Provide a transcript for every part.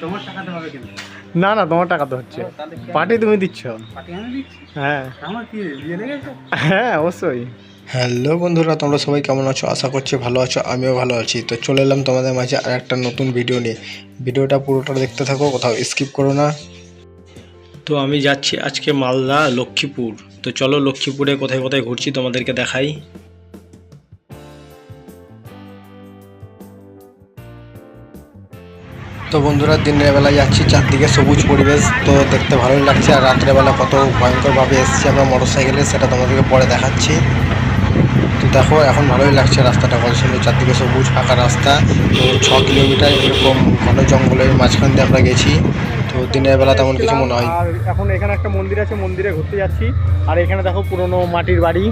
তোমার টাকাতে হবে কিন্তু না না তোমার টাকা তো হচ্ছে। পার্টি তুমি দিচ্ছ। পার্টি আমি দিচ্ছি? হ্যাঁ। আমার কি হ্যাঁ অবশ্যই। হ্যালো বন্ধুরা তোমরা সবাই কেমন আছো? আশা করছি ভালো আছো আমিও ভালো আছি। তো চলে এলাম তোমাদের মাঝে আর একটা নতুন ভিডিও নিয়ে। ভিডিওটা পুরোটা দেখতে থাকো কোথাও স্কিপ করো না। তো আমি যাচ্ছি আজকে মালদা লক্ষ্মীপুর। তো চলো লক্ষ্মীপুরে কোথায় কোথায় ঘুরছি তোমাদেরকে দেখাই। তো বন্ধুরা, দিনের বেলা যাচ্ছি, চারদিকে সবুজ পরিবেশ, তো দেখতে ভালোই লাগছে। আর রাত্রেবেলা কত ভয়ঙ্করভাবে এসছি আমরা মোটর সাইকেলে সেটা তোমাদেরকে পরে দেখাচ্ছি। তো দেখো, এখন ভালোই লাগছে রাস্তাটা, কত সুন্দর চারদিকে সবুজ ফাঁকা রাস্তা। তো ছ কিলোমিটার এরকম ঘন জঙ্গলের মাঝখান দিয়ে আমরা গেছি। তো দিনের বেলা তেমন কিছু মনে হয় এখন এখানে একটা মন্দির আছে, মন্দিরে ঘুরতে যাচ্ছি। আর এখানে দেখো পুরনো মাটির বাড়ি।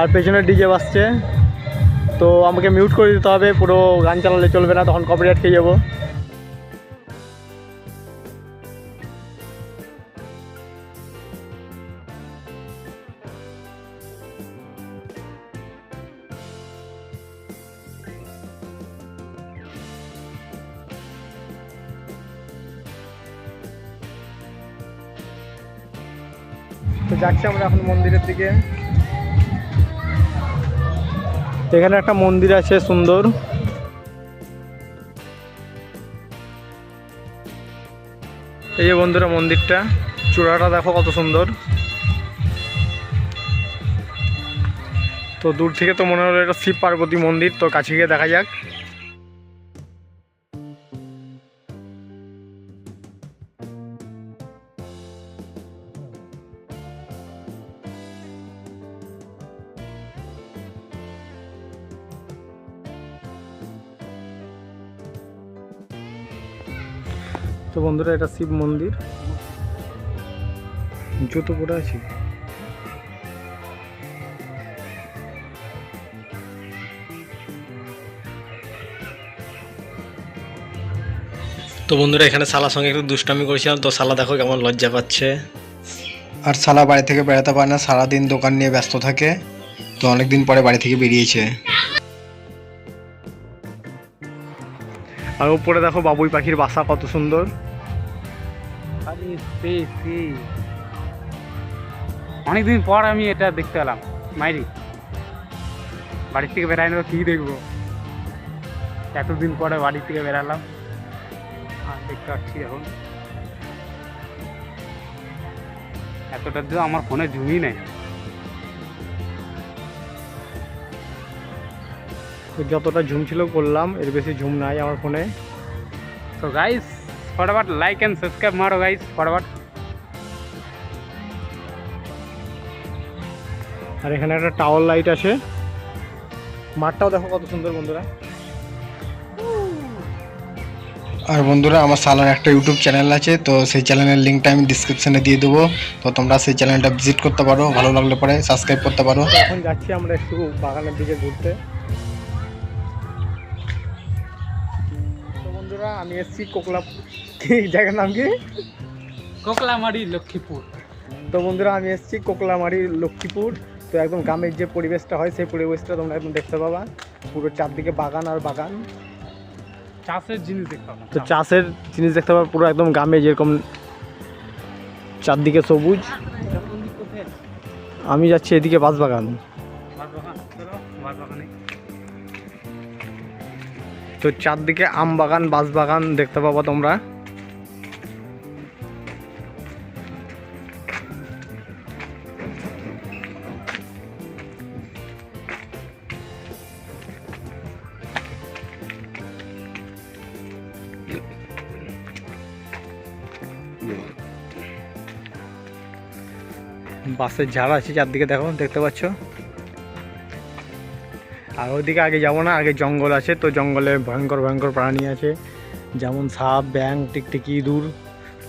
আর পেছনে ডিজে বাজছে। তো আমাকে মিউট করে দিতে হবে, পুরো গান চালালে চলবে না, তখন কপিরাইট খেয়ে যাব। তো যাচ্ছি আমরা এখন মন্দিরের দিকে। এখানে একটা মন্দির আছে সুন্দর। এই যে বন্ধুরা মন্দিরটা, চূড়াটা দেখো কত সুন্দর। তো দূর থেকে তো মনে হলো এটা শিব পার্বতী মন্দির, তো কাছে গিয়ে দেখা যাক। তো বন্ধুরা এটা শিব মন্দির। জুতো পরে আছি। তো বন্ধুরা এখানে সালার সঙ্গে একটু দুষ্টামি করেছিলাম তো সালা দেখো কেমন লজ্জা পাচ্ছে। আর সালা বাড়ি থেকে বেড়াতে পারে না সারাদিন দোকান নিয়ে ব্যস্ত থাকে তো অনেকদিন পরে বাড়ি থেকে বেরিয়েছে। আর উপরে দেখো বাবুই পাখির বাসা কত সুন্দর। খালি পেয়েছি অনেকদিন পর আমি এটা দেখতে এলাম মাইরি। বাড়ির থেকে বেরাই না কি দেখব? এতদিন পরে বাড়ি থেকে বেরালাম আর দেখতে পাচ্ছি এখন। এতটা দিন আমার ফোনে জুমই নেই। যতটা ঝুম ছিল করলাম এর বেশি ঝুম নাই আমার ফোনে। তো গাইস ফটাফট লাইক অ্যান্ড সাবস্ক্রাইব মারো গাইস ফটাফট আর এখানে একটা টাওয়ার লাইট আছে। মাঠটাও দেখো কত সুন্দর বন্ধুরা। আর বন্ধুরা আমার সালার একটা ইউটিউব চ্যানেল আছে তো সেই চ্যানেলের লিঙ্কটা আমি ডিসক্রিপশনে দিয়ে দেবো। তো তোমরা সেই চ্যানেলটা ভিজিট করতে পারো ভালো লাগলে পরে সাবস্ক্রাইব করতে পারো। এখন যাচ্ছি আমরা একটু বাগানের দিকে ঘুরতে। বন্ধুরা আমি এসছি কোকলা কি জায়গার নাম কি? কোকলামারি লক্ষ্মীপুর। তো বন্ধুরা আমি এসেছি কোকলামারি লক্ষ্মীপুর। তো একদম গ্রামের যে পরিবেশটা হয় সেই পরিবেশটা তোমরা একদম দেখতে পাবা। পুরো চারদিকে বাগান আর বাগান। চাষের জিনিস দেখতে পাবো তো চাষের জিনিস দেখতে পাবা পুরো একদম গ্রামে যেরকম চারদিকে সবুজ। আমি যাচ্ছি এদিকে বাঁশবাগান। বাগান তো চারদিকে আম বাগান বাঁশবাগান দেখতে পাবো তোমরা। বাসের ঝাড় আছে চারদিকে, দেখো, দেখতে পাচ্ছ? আর ওইদিকে আগে যাব না আগে জঙ্গল আছে তো জঙ্গলে ভয়ঙ্কর ভয়ঙ্কর প্রাণী আছে। যেমন সাপ ব্যাং টিকটিকি ইঁদুর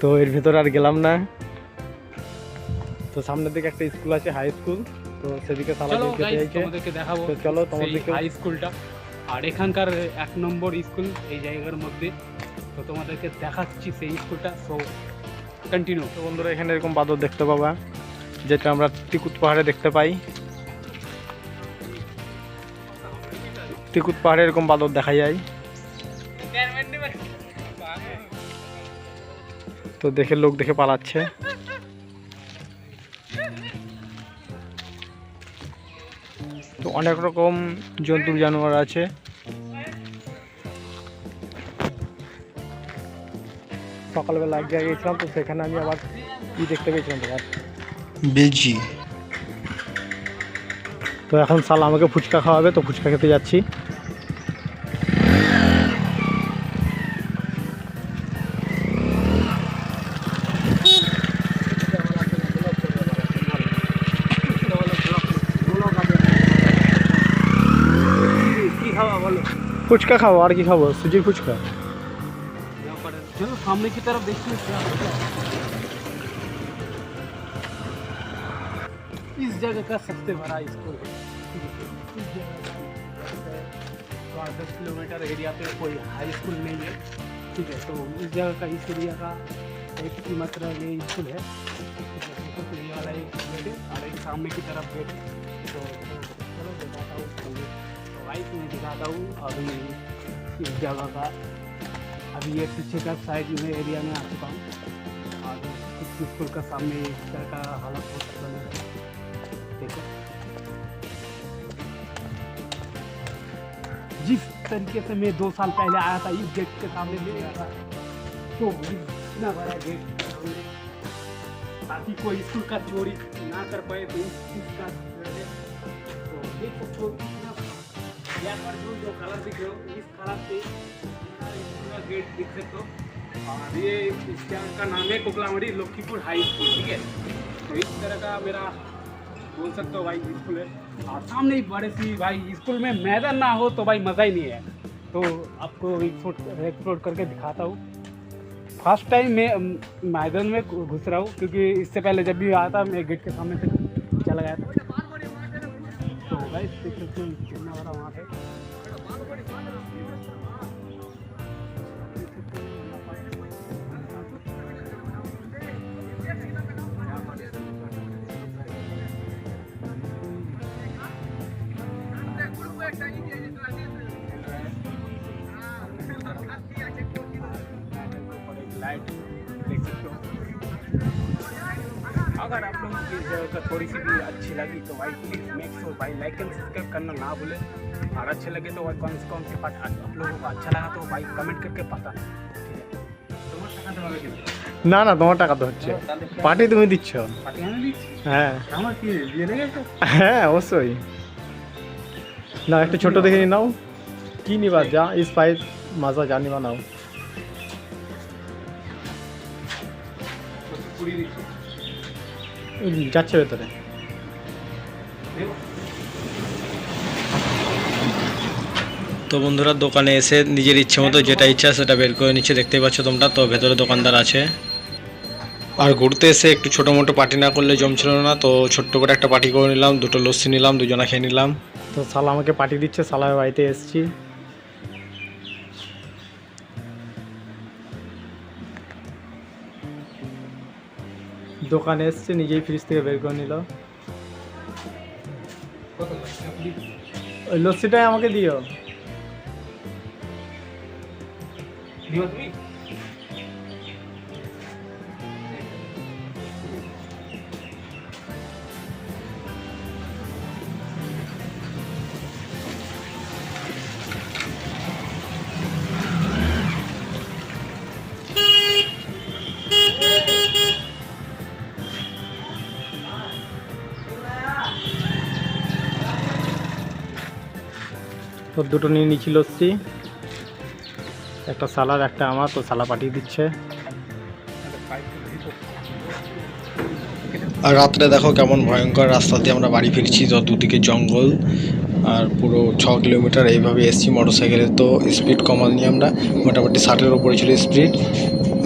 তো এর ভেতরে আর গেলাম না। তো সামনের দিকে একটা স্কুল আছে হাই স্কুল তো সেদিকে দেখাবো চলো তোমাদেরকে হাই স্কুলটা আর এখানকার এক নম্বর স্কুল এই জায়গার মধ্যে। তো তোমাদেরকে দেখাচ্ছি সেই স্কুলটা সো কন্টিনিউ তো বন্ধুরা এখানে এরকম বাদর দেখতে পাবা যেটা আমরা টিকুত পাহাড়ে দেখতে পাই। টিকুত পাহাড়ে এরকম বাদর দেখা যায়। তো দেখে লোক দেখে পালাচ্ছে। তো অনেক রকম জন্তু জানোয়ার আছে। সকালবেলা এক জায়গায় গেছিলাম তো সেখানে আমি আবার কি দেখতে পেয়েছিলাম তোমার। বেজি। তো এখন সাল আমাকে ফুচকা খাওয়াবে তো ফুচকা খেতে যাচ্ছি কি খাওয়া বলো ফুচকা খাবো আর কি খাবো সুজির ফুচকা चलो सामने की तरफ देखिए क्या होता है इस जगह का सबसे बड़ा स्कूल है इस जगह का तो दस किलोमीटर एरिया पे कोई हाई स्कूल नहीं है, ठीक है? तो इस जगह का इस एरिया का एक ही मात्र ये स्कूल है। तो ये वाला एक गेट और एक सामने की तरफ़ गेट तो चलो, दिखाता हूँ तो भाई मैं दिखाता हूँ अभी इस जगह का। अभी ये पीछे का साइड में एरिया में आ चुका हूँ। और स्कूल का सामने इस तरह का हालत हो चुका है। जिस तरीके से मैं दो साल पहले आया था, इस गेट के सामने ले आया था तो इतना बड़ा गेट ताकि कोई स्कूल का चोरी ना कर पाए तो इस इसका तो सकते हो। या जो कलर दिख रहे हो, इस कलर से पूरा गेट दिख सकते हो। और ये इस जगह का नाम है कोकलामड़ी लक्ष्मीपुर हाई स्कूल ठीक है? तो इस तरह का मेरा बोल सकते हो भाई स्कूल है। और सामने ही बड़े सी भाई, स्कूल में मैदान ना हो तो भाई मज़ा ही नहीं है। तो आपको एक्सप्लोर करके दिखाता हूँ। फ़र्स्ट टाइम मैं मैदान में घुस रहा हूँ, क्योंकि इससे पहले जब भी आया था मैं गेट के सामने से चला गया था। तो भाई कितना बड़ा वहाँ है लोगों की जगह का थोड़ी सी भी अच्छी लगी तो भाई प्लीज़ मेक श्योर भाई लाइक एंड सब्सक्राइब करना ना भूले और अच्छे लगे तो भाई कौन से कौन से पार्ट आप लोगों को अच्छा लगा तो भाई कमेंट करके पता ठीक है তোমার টাকা দেওয়া হবে কিন্তু না না তোমার টাকা তো হচ্ছে পার্টি তুমি দিচ্ছ পার্টি আমি দিচ্ছি হ্যাঁ আমার কি দিয়ে লেগে গেছে হ্যাঁ অবশ্যই না একটা ছোট দেখে নিয়ে নাও কি নিবা যা স্পাইস মাজা যা নিবা নাও কুড়ি দিচ্ছি উম, যাচ্ছে ভেতরে। তো বন্ধুরা দোকানে এসে নিজের ইচ্ছে মতো যেটা ইচ্ছা সেটা বের করে নিচ্ছে দেখতেই পাচ্ছ তোমরা। তো ভেতরে দোকানদার আছে। আর ঘুরতে এসে একটু ছোটো মোটো পার্টি না করলে জমছিল না তো ছোট্ট করে একটা পার্টি করে নিলাম দুটো লস্যি নিলাম দুজনা খেয়ে নিলাম। তো সালা আমাকে পাঠিয়ে দিচ্ছে সালার বাড়িতে এসেছি। দোকানে এসছে নিজেই ফ্রিজ থেকে বের করে নিল। ওই লস্যিটাই আমাকে দিও তুমি? তো দুটো নিয়ে নিচ্ছি লস্যি একটা সালার একটা আমার, তো সালা পাঠিয়ে দিচ্ছে। আর রাত্রে দেখো কেমন ভয়ঙ্কর রাস্তা দিয়ে আমরা বাড়ি ফিরছি, তো দুদিকে জঙ্গল। আর পুরো ছ কিলোমিটার এইভাবে এসছি মোটর সাইকেলে তো স্পিড কমালনি আমরা। মোটামুটি ষাটের ওপরে ছিল স্পিড।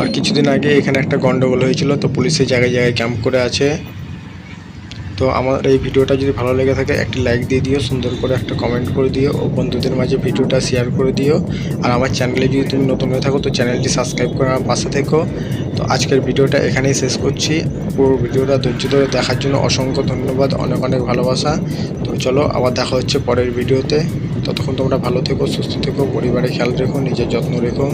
আর কিছুদিন আগে এখানে একটা গন্ডগোল হয়েছিল, তো পুলিশের জায়গায় জায়গায় ক্যাম্প করে আছে। তো আমার এই ভিডিওটা যদি ভালো লেগে থাকে, একটি লাইক দিয়ে দিও, সুন্দর করে একটা কমেন্ট করে দিও ও বন্ধুদের মাঝে ভিডিওটা শেয়ার করে দিও। আর আমার চ্যানেলে যদি তুমি নতুন হয়ে থাকো, তো চ্যানেলটি সাবস্ক্রাইব করে আমার পাশে থেকো। তো আজকের ভিডিওটা এখানেই শেষ করছি। পুরো ভিডিওটা ধৈর্য ধরে দেখার জন্য অসংখ্য ধন্যবাদ, অনেক অনেক ভালোবাসা। তো চলো, আবার দেখা হচ্ছে পরের ভিডিওতে। ততক্ষণ তোমরা ভালো থেকো, সুস্থ থেকো পরিবারে খেয়াল রেখো, নিজের যত্ন রেখো।